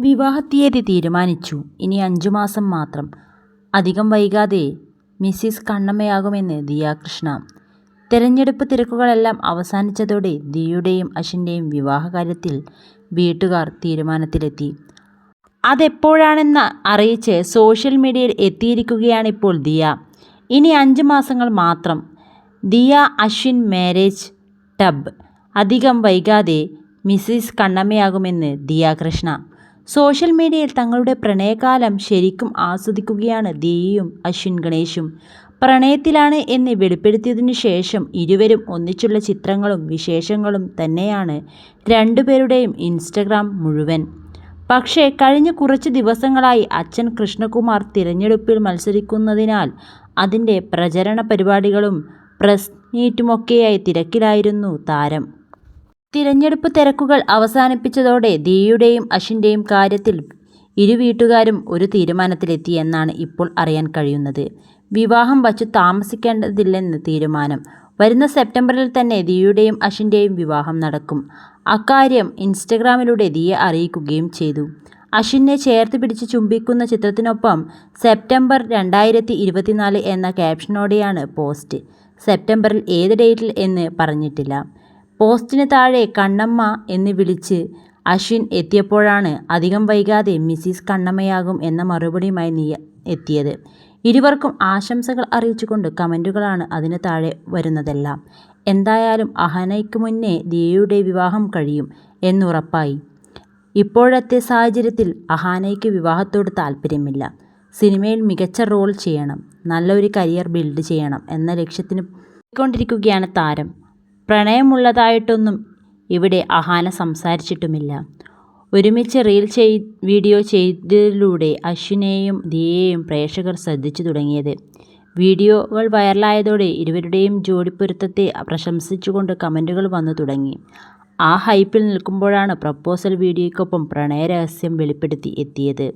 വിവാഹത്തീയതി തീരുമാനിച്ചു. ഇനി അഞ്ചു മാസം മാത്രം. അധികം വൈകാതെ മിസ്സിസ് കണ്ണമ്മയാകുമെന്ന് ദിയാകൃഷ്ണ തെരഞ്ഞെടുപ്പ് തിരക്കുകളെല്ലാം അവസാനിച്ചതോടെ ദിയയുടെയും അശ്വിന്റെയും വിവാഹകാര്യത്തിൽ വീട്ടുകാർ തീരുമാനത്തിലെത്തി. അതെപ്പോഴാണെന്ന് അറിയിച്ച് സോഷ്യൽ മീഡിയയിൽ എത്തിയിരിക്കുകയാണിപ്പോൾ ദിയ. ഇനി അഞ്ച് മാസങ്ങൾ മാത്രം. ദിയ-അശ്വിൻ മാരേജ് ടബ് അധികം വൈകാതെ മിസ്സിസ് കണ്ണമ്മയാകുമെന്ന് ദിയ കൃഷ്ണ. സോഷ്യൽ മീഡിയയിൽ തങ്ങളുടെ പ്രണയകാലം ശരിക്കും ആസ്വദിക്കുകയാണ് ദിയയും അശ്വിൻ ഗണേശും. പ്രണയത്തിലാണ് എന്ന് വെളിപ്പെടുത്തിയതിനു ശേഷം ഇരുവരും ഒന്നിച്ചുള്ള ചിത്രങ്ങളും വിശേഷങ്ങളും തന്നെയാണ് രണ്ടുപേരുടെയും ഇൻസ്റ്റഗ്രാം മുഴുവൻ. പക്ഷേ കഴിഞ്ഞ കുറച്ച് ദിവസങ്ങളായി അച്ഛൻ കൃഷ്ണകുമാർ തിരഞ്ഞെടുപ്പിൽ മത്സരിക്കുന്നതിനാൽ അതിന്റെ പ്രചരണ പരിപാടികളും പ്രസ് മീറ്റുമൊക്കെയായി തിരക്കിലായിരുന്നു താരം. തിരഞ്ഞെടുപ്പ് തിരക്കുകൾ അവസാനിപ്പിച്ചതോടെ ദിയയുടെയും അശ്വിന്റെയും കാര്യത്തിൽ ഇരുവീട്ടുകാരും ഒരു തീരുമാനത്തിലെത്തി എന്നാണ് ഇപ്പോൾ അറിയാൻ കഴിയുന്നത്. വിവാഹം വച്ചു താമസിക്കേണ്ടതില്ലെന്ന് തീരുമാനം. വരുന്ന സെപ്റ്റംബറിൽ തന്നെ ദിയയുടെയും അശ്വിന്റെയും വിവാഹം നടക്കും. അക്കാര്യം ഇൻസ്റ്റഗ്രാമിലൂടെ ദിയ അറിയിക്കുകയും ചെയ്തു. അശ്വിനെ ചേർത്ത് പിടിച്ച് ചുംബിക്കുന്ന ചിത്രത്തിനൊപ്പം സെപ്റ്റംബർ രണ്ടായിരത്തി ഇരുപത്തിനാല് എന്ന ക്യാപ്ഷനോടെയാണ് പോസ്റ്റ്. സെപ്റ്റംബറിൽ ഏത് ഡേറ്റിൽ എന്ന് പറഞ്ഞിട്ടില്ല. പോസ്റ്റിന് താഴെ കണ്ണമ്മ എന്ന് വിളിച്ച് അശ്വിൻ എത്തിയപ്പോഴാണ് അധികം വൈകാതെ മിസ്സിസ് കണ്ണമ്മയാകും എന്ന മറുപടിയുമായി നീ എത്തിയത്. ഇരുവർക്കും ആശംസകൾ അറിയിച്ചുകൊണ്ട് കമന്റുകളാണ് അതിന് താഴെ വരുന്നതെല്ലാം. എന്തായാലും അഹനയ്ക്ക് മുന്നേ ദിയയുടെ വിവാഹം കഴിയും എന്നുറപ്പായി. ഇപ്പോഴത്തെ സാഹചര്യത്തിൽ അഹാനയ്ക്ക് വിവാഹത്തോട് താല്പര്യമില്ല സിനിമയിൽ മികച്ച റോൾ ചെയ്യണം, നല്ലൊരു കരിയർ ബിൽഡ് ചെയ്യണം എന്ന ലക്ഷ്യത്തിന് കൊണ്ടിരിക്കുകയാണ് താരം. പ്രണയമുള്ളതായിട്ടൊന്നും ഇവിടെ അഹാന സംസാരിച്ചിട്ടുമില്ല. ഒരുമിച്ച് റീൽ ചെയ് വീഡിയോ ചെയ്തതിലൂടെ അശ്വിനെയും ദിയയെയും പ്രേക്ഷകർ ശ്രദ്ധിച്ചു തുടങ്ങിയത്. വീഡിയോകൾ വൈറലായതോടെ ഇരുവരുടെയും ജോഡിപ്പൊരുത്തത്തെ പ്രശംസിച്ചുകൊണ്ട് കമന്റുകൾ വന്നു തുടങ്ങി. ആ ഹൈപ്പിൽ നിൽക്കുമ്പോഴാണ് പ്രപ്പോസൽ വീഡിയോയ്ക്കൊപ്പം പ്രണയരഹസ്യം വെളിപ്പെടുത്തി എത്തിയത്.